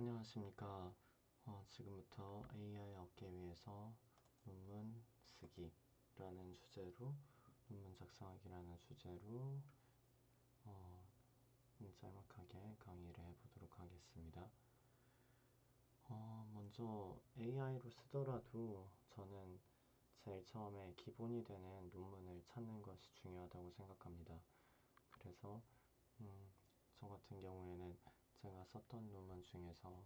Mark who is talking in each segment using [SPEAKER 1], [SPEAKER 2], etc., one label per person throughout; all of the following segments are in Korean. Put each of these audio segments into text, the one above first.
[SPEAKER 1] 안녕하십니까. 어, 지금부터 AI 얻기 위해서 논문 쓰기 라는 주제로 논문 작성하기라는 주제로 어, 짤막하게 강의를 해보도록 하겠습니다. 어, 먼저 AI로 쓰더라도 저는 제일 처음에 기본이 되는 논문을 찾는 것이 중요하다고 생각합니다. 그래서 음, 저 같은 경우에는 제가 썼던 논문 중에서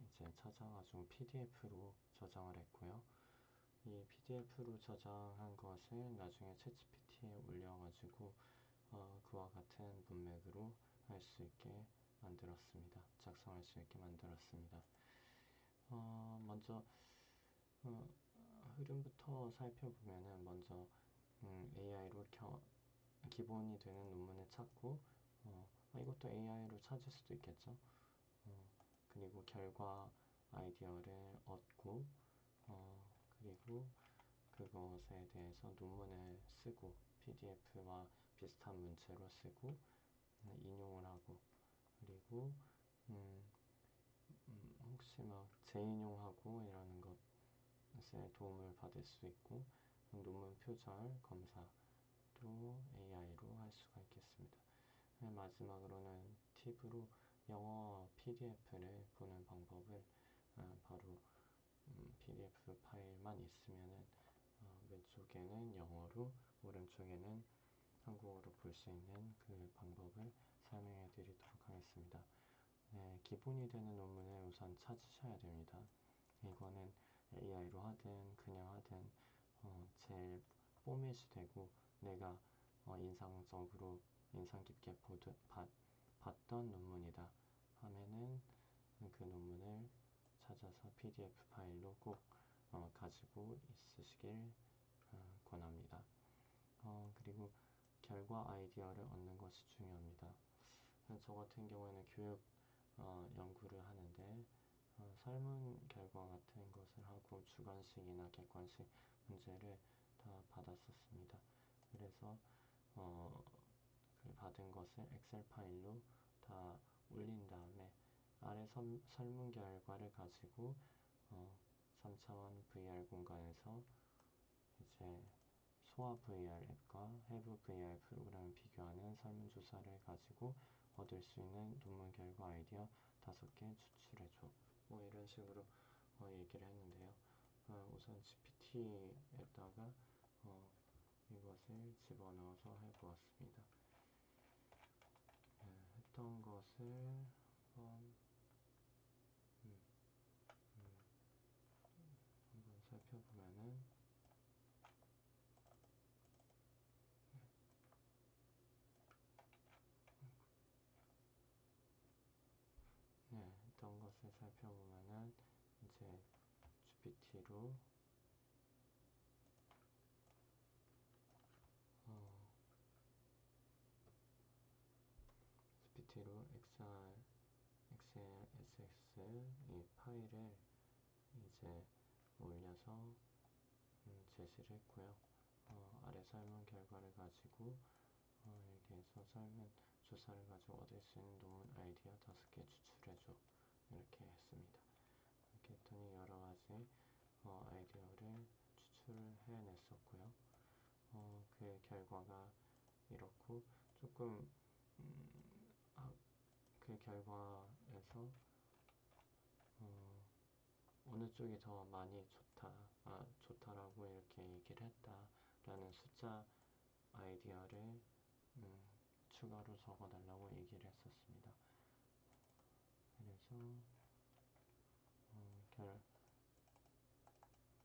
[SPEAKER 1] 이제 찾아가지고 PDF로 저장을 했고요. 이 PDF로 저장한 것을 나중에 챗GPT에 올려가지고 어, 그와 같은 문맥으로 할 수 있게 만들었습니다. 작성할 수 있게 만들었습니다. 어, 먼저 어, 흐름부터 살펴보면은 먼저 음, AI로 겨, 기본이 되는 논문을 찾고 이것도 AI로 찾을 수도 있겠죠. 어, 그리고 결과 아이디어를 얻고 어, 그리고 그것에 대해서 논문을 쓰고 PDF와 비슷한 문체로 쓰고 음, 인용을 하고 그리고 음, 음, 혹시 막 재인용하고 이러는 것에 도움을 받을 수 있고 논문 표절 검사도 AI로 할 수가 있겠습니다. 네, 마지막으로는 팁으로 영어 PDF를 보는 방법을 어, 바로 음, PDF 파일만 있으면은 어, 왼쪽에는 영어로 오른쪽에는 한국어로 볼 수 있는 그 방법을 설명해 드리도록 하겠습니다. 네, 기본이 되는 논문을 우선 찾으셔야 됩니다. 이거는 AI로 하든 그냥 하든 어, 제일 포맷이 되고 내가 어, 인상적으로 인상 깊게 보드, 봤, 봤던 논문이다 하면은 그 논문을 찾아서 PDF 파일로 꼭 어, 가지고 있으시길 어, 권합니다. 어, 그리고 결과 아이디어를 얻는 것이 중요합니다. 저 같은 경우에는 교육 어, 연구를 하는데 어, 설문 결과 같은 것을 하고 주관식이나 객관식 문제를 다 받았었습니다. 그래서 어, 그 받은 것을 엑셀 파일로 다 올린 다음에 아래 선, 설문 결과를 가지고 어, 3차원 VR 공간에서 이제 소화 VR 앱과 해부 VR 프로그램을 비교하는 설문조사를 가지고 얻을 수 있는 논문 결과 아이디어 다섯 개 추출해줘. 뭐 이런 식으로 어, 얘기를 했는데요. 어, 우선 GPT에다가 어, 이것을 집어넣어서 해보았습니다. 네, 했던 것을 한번 음, 음, 한번 살펴보면은 네. 네, 했던 것을 살펴보면은 이제 GPT로 어, PPT로 XR, XL, SX 이 파일을 이제 올려서 음, 제시를 했고요. 어, 아래 설문 결과를 가지고 어, 여기에서 설문 조사를 가지고 얻을 수 있는 논문 아이디어 다섯 개 추출해줘 이렇게 했습니다. 이렇게 했더니 여러 가지 어, 아이디어를 추출을 해냈었고요. 어, 그 결과가 이렇고 조금 음, 아, 그 결과에서 어, 어느 쪽이 더 많이 좋다, 아, 좋다라고 이렇게 얘기를 했다라는 숫자 아이디어를 음, 추가로 적어달라고 얘기를 했었습니다. 그래서 어, 결,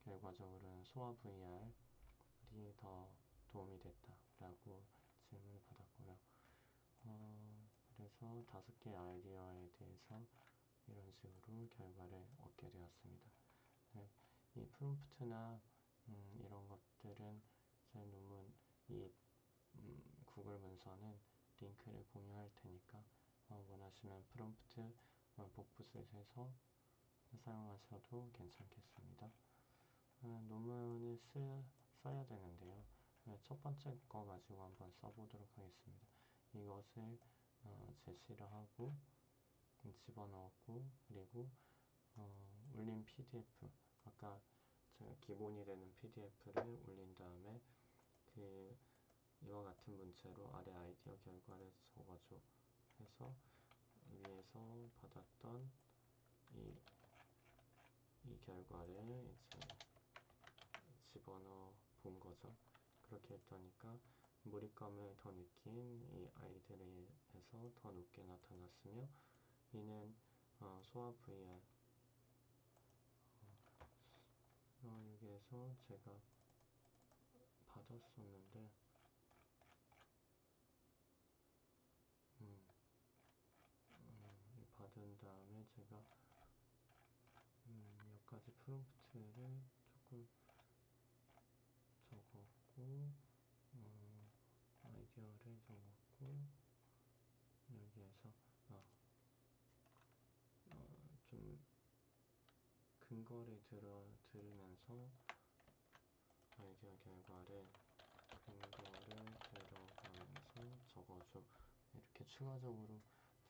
[SPEAKER 1] 결과적으로는 소화 VR이 더 도움이 됐다라고 질문을 받았고요. 어, 그래서 다섯 개 아이디어에 대해서 이런 식으로 결과를 얻게 되었습니다. 네, 이 프롬프트나 음, 이런 것들은 제 논문 이 음, 구글 문서는 링크를 공유할 테니까 어, 원하시면 프롬프트 어, 복붙을 해서 사용하셔도 괜찮겠습니다. 어, 논문을 쓰, 써야 되는데요. 네, 첫 번째 거 가지고 한번 써보도록 하겠습니다. 이것을 어, 제시를 하고 집어 집어넣었고 그리고 어, 올린 PDF 아까 제가 기본이 되는 PDF를 올린 다음에 그 이와 같은 문체로 아래 아이디어 결과를 적어줘 해서 위에서 받았던 이, 이 결과를 이제 집어넣어 본 거죠. 그렇게 했더니까 몰입감을 더 느낀 이 아이들에 해서 더 높게 나타났으며 이는 어, 소화 VR 어, 여기에서 제가 받았었는데 음, 음, 받은 다음에 제가 음, 몇 가지 프롬프트를 조금 적었고 어, 아이디어를 적었고 여기에서 아, 어, 좀 근거를 들어 들으면서 아이디어 결과를 근거를 들어가면서 적어줘 이렇게 추가적으로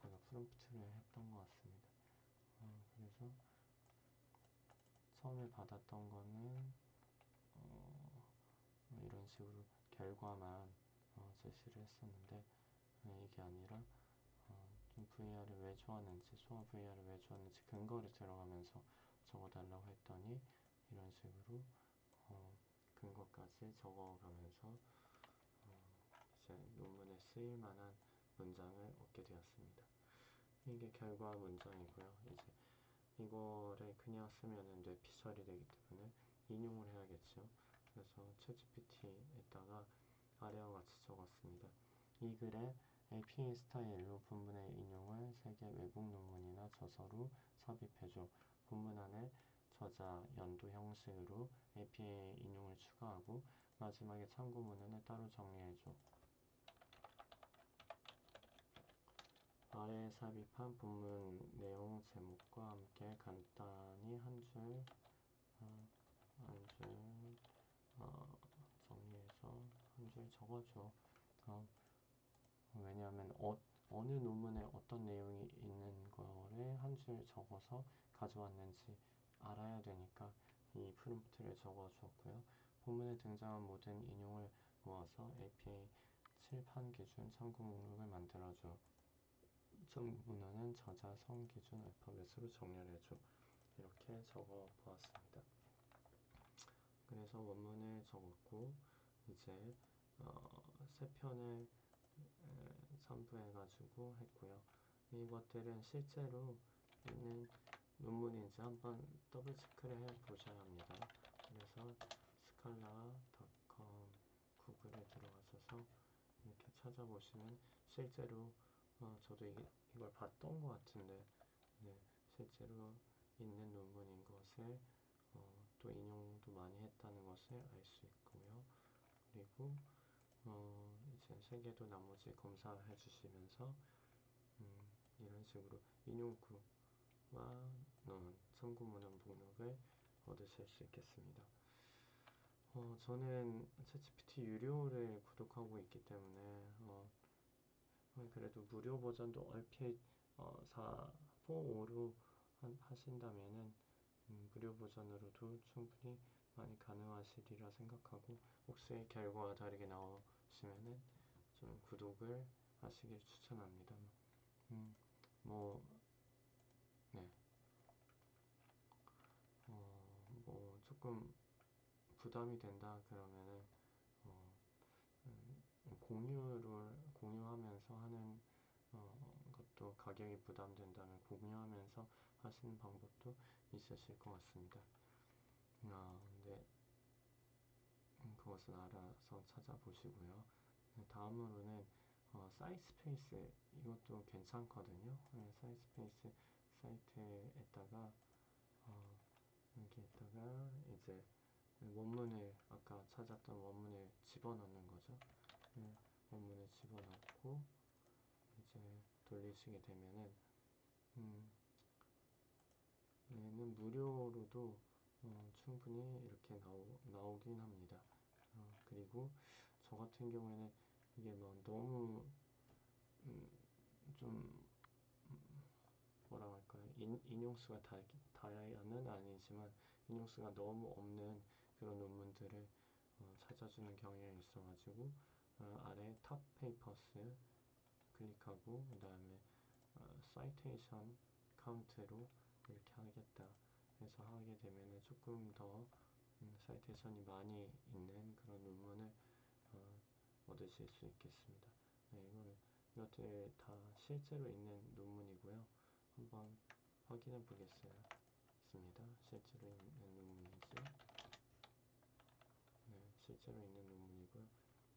[SPEAKER 1] 제가 프롬프트를 했던 것 같습니다. 어, 그래서 처음에 받았던 거는 어, 이런 식으로 결과만 어, 제시를 했었는데 어, 이게 아니라 VR을 왜 좋았는지 소화 VR을 왜 좋았는지 근거를 들어가면서 적어달라고 했더니 이런 식으로 어, 근거까지 적어가면서 어, 이제 논문에 쓰일 만한 문장을 얻게 되었습니다. 이게 결과 문장이고요. 이제 이거를 그냥 쓰면은 뇌피 처리되기 때문에 인용을 해야겠죠. 그래서 챗GPT에다가 아래와 같이 적었습니다. 이 글에 APA 스타일로 본문의 인용을 세계 외국 논문이나 저서로 삽입해줘. 본문 안에 저자 연도 형식으로 APA 인용을 추가하고 마지막에 참고 문헌을 따로 정리해줘. 아래 삽입한 본문 내용 제목과 함께 간단히 한 줄, 어, 한줄 어, 정리해서 한 줄 적어줘. 어, 왜냐하면 어, 어느 논문에 어떤 내용이 있는 거를 한 줄 적어서 가져왔는지 알아야 되니까 이 프롬프트를 적어 주었고요. 본문에 등장한 모든 인용을 모아서 APA 칠판 기준 참고 목록을 만들어줘. 참고 문헌은 저자 성 기준 알파벳으로 정렬해줘. 이렇게 적어 보았습니다. 그래서 원문을 적었고 이제 어, 세 편을 첨부해가지고 했고요. 이것들은 실제로 있는 논문인지 한번 더블 체크를 해 보셔야 합니다. 그래서 스칼라.com 구글에 들어가셔서 이렇게 찾아보시면 실제로 어, 저도 이, 이걸 봤던 것 같은데 네, 실제로 있는 논문인 것을 어, 또 인용도 많이 했다는 것을 알 수 있고요. 그리고 어, 이제 세계도 나머지 검사해 주시면서 음, 이런 식으로 인용구와 어, 참고문헌 목록을 얻으실 수 있겠습니다. 어, 저는 챗GPT 유료를 구독하고 있기 때문에 어, 그래도 무료 버전도 얼핏 어, 4, 4, 5로 하신다면은 음, 무료 버전으로도 충분히 많이 가능하시리라 생각하고 혹시 결과가 다르게 나오 시면은 좀 구독을 하시길 추천합니다. 음, 뭐, 네. 어, 뭐, 조금 부담이 된다 그러면은, 어, 음, 공유를, 공유하면서 하는 어, 것도 가격이 부담된다면 공유하면서 하시는 방법도 있으실 것 같습니다. 아, 음, 그것은 알아서 찾아보시고요. 네, 다음으로는 어, 사이스페이스 이것도 괜찮거든요. 네, 사이스페이스 사이트에다가 어, 여기에다가 이제 원문을 아까 찾았던 원문을 집어넣는 거죠. 네, 원문을 집어넣고 이제 돌리시게 되면은 음, 얘는 무료로도 어, 충분히 이렇게 나오, 나오긴 합니다. 어, 그리고 저 같은 경우에는 이게 뭐 너무 음, 좀 음, 뭐라 인, 인용수가 다, 다야는 아니지만 인용수가 너무 없는 그런 논문들을 어, 찾아주는 경향이 있어가지고 어, 아래 탑 페이퍼스 클릭하고 그 다음에 어, 사이테이션 카운트로 이렇게 하겠다 해서 하게 되면은 조금 더 음, 사이테이션이 많이 있는 그런 논문을 어, 얻으실 수 있겠습니다. 네, 이거는 이것들 다 실제로 있는 논문이고요. 한번 확인해 보겠습니다. 실제로 있는 논문인지. 네, 실제로 있는 논문이고요.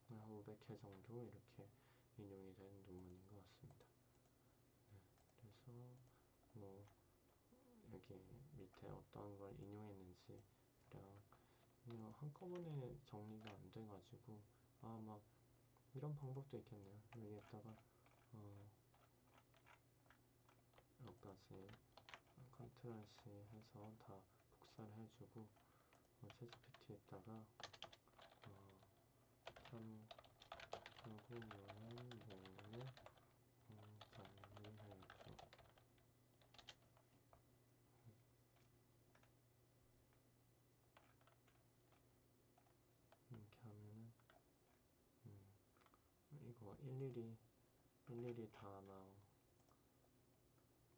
[SPEAKER 1] 한 500회 정도 이렇게 인용이 된 논문인 것 같습니다. 네, 그래서 뭐 여기 밑에 어떤 걸 인용했는지랑 한꺼번에 정리가 안 돼가지고 아 막 이런 방법도 있겠네요. 여기에다가 어, 여기까지 컨트롤 C 해서 다 복사를 해주고 어, 채GPT에다가 어, 참 참고문은 뭐를 어, 정리해줘 이렇게 하면은 음, 이거 일일이 일일이 다막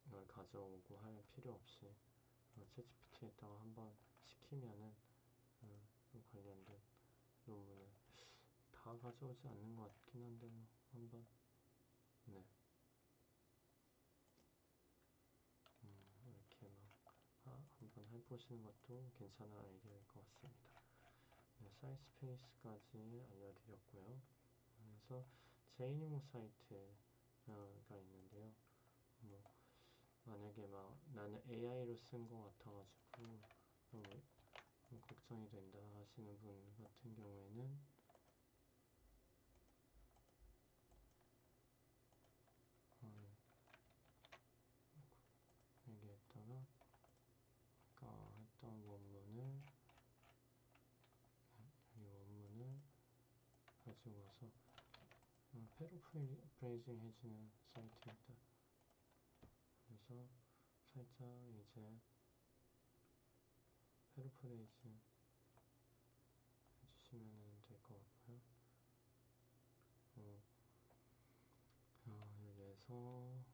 [SPEAKER 1] 이걸 가져오고 할 필요 없이 어, 채GPT에다가 한번 시키면은 어, 관련된 논문을 다 가져오지 않는 것 같긴 한데 한번 네 음, 이렇게 막 아, 한번 해보시는 것도 괜찮은 아이디어일 것 같습니다. 네, 사이트 스페이스까지 알려드렸고요. 그래서 제인용 사이트가 있는데요. 뭐 만약에 막 나는 AI로 쓴것 같아가지고 너무 걱정이 된다 하시는 분 같은 경우에는 음, 여기에다가 아까 했던 원문을 여기 원문을 가지고 와서 패러프레이징 해주는 사이트입니다. 그래서 살짝 이제 패러프레이즈 해주시면 될 것 같고요. 어, 어, 여기에서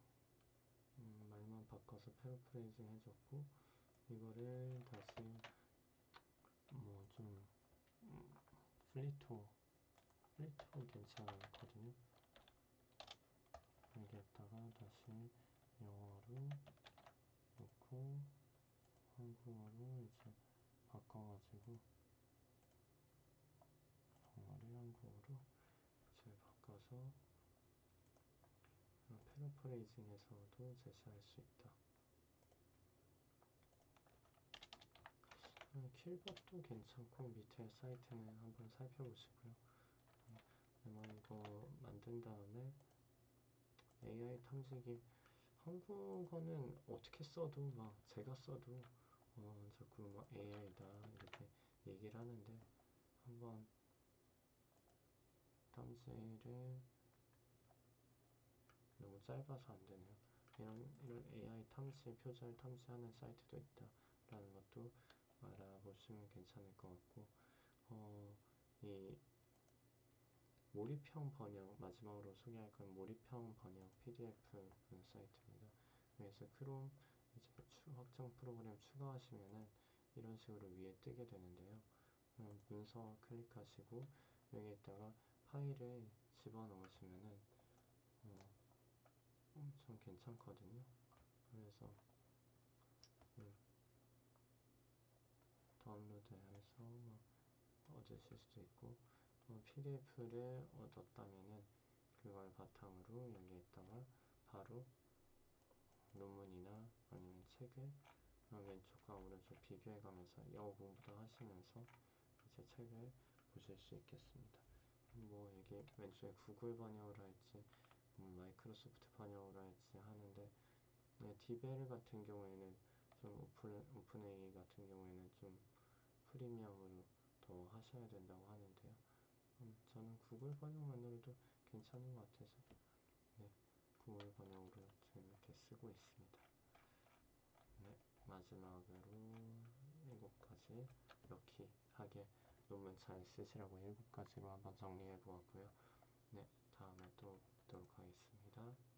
[SPEAKER 1] 음, 말만 바꿔서 패러프레이징 해줬고 이거를 다시 뭐좀 음, 플리토 플리토 괜찮거든요. 여기에다가 다시 영어로 놓고 한국어로 이제 바꿔가지고 영어를 한국어로 이제 바꿔서 패러프레이징에서도 제시할 수 있다. 킬벗도 괜찮고 밑에 사이트는 한번 살펴보시고요. 아마 이거 만든 다음에 AI 탐지기 한국어는 어떻게 써도 막 제가 써도 어 자꾸 막 AI다 이렇게 얘기를 하는데 한번 탐지를 너무 짧아서 안 되네요. 이런 이런 AI 탐지 표절 탐지하는 사이트도 있다라는 것도 알아보시면 괜찮을 것 같고 어, 이 몰입형 번역 마지막으로 소개할 건 몰입형 번역 PDF 사이트입니다. 그래서 크롬 이제 확장 프로그램 추가하시면은 이런 식으로 위에 뜨게 되는데요. 음, 문서 클릭하시고 여기에다가 파일을 집어넣으시면은 어, 엄청 괜찮거든요. 그래서 음, 다운로드해서 뭐 얻으실 수도 있고 어, PDF를 얻었다면은 그걸 바탕으로 여기에다가 바로 논문이나 아니면 책을 어, 왼쪽과 오른쪽 비교해 가면서 영어 공부도 하시면서 이제 책을 보실 수 있겠습니다. 뭐 이게 왼쪽에 구글 번역을 할지 음, 마이크로소프트 번역을 할지 하는데 네, 디벨 같은 경우에는 좀 오픈, 오픈 A 같은 경우에는 좀 프리미엄으로 더 하셔야 된다고 하는데요. 음, 저는 구글 번역만으로도 괜찮은 것 같아서 네, 구글 번역으로 지금 이렇게 쓰고 있습니다. 네, 마지막으로 7가지 이렇게 하게 논문 잘 쓰시라고 7가지로 한번 정리해 보았고요. 네, 다음에 또 뵙도록 하겠습니다.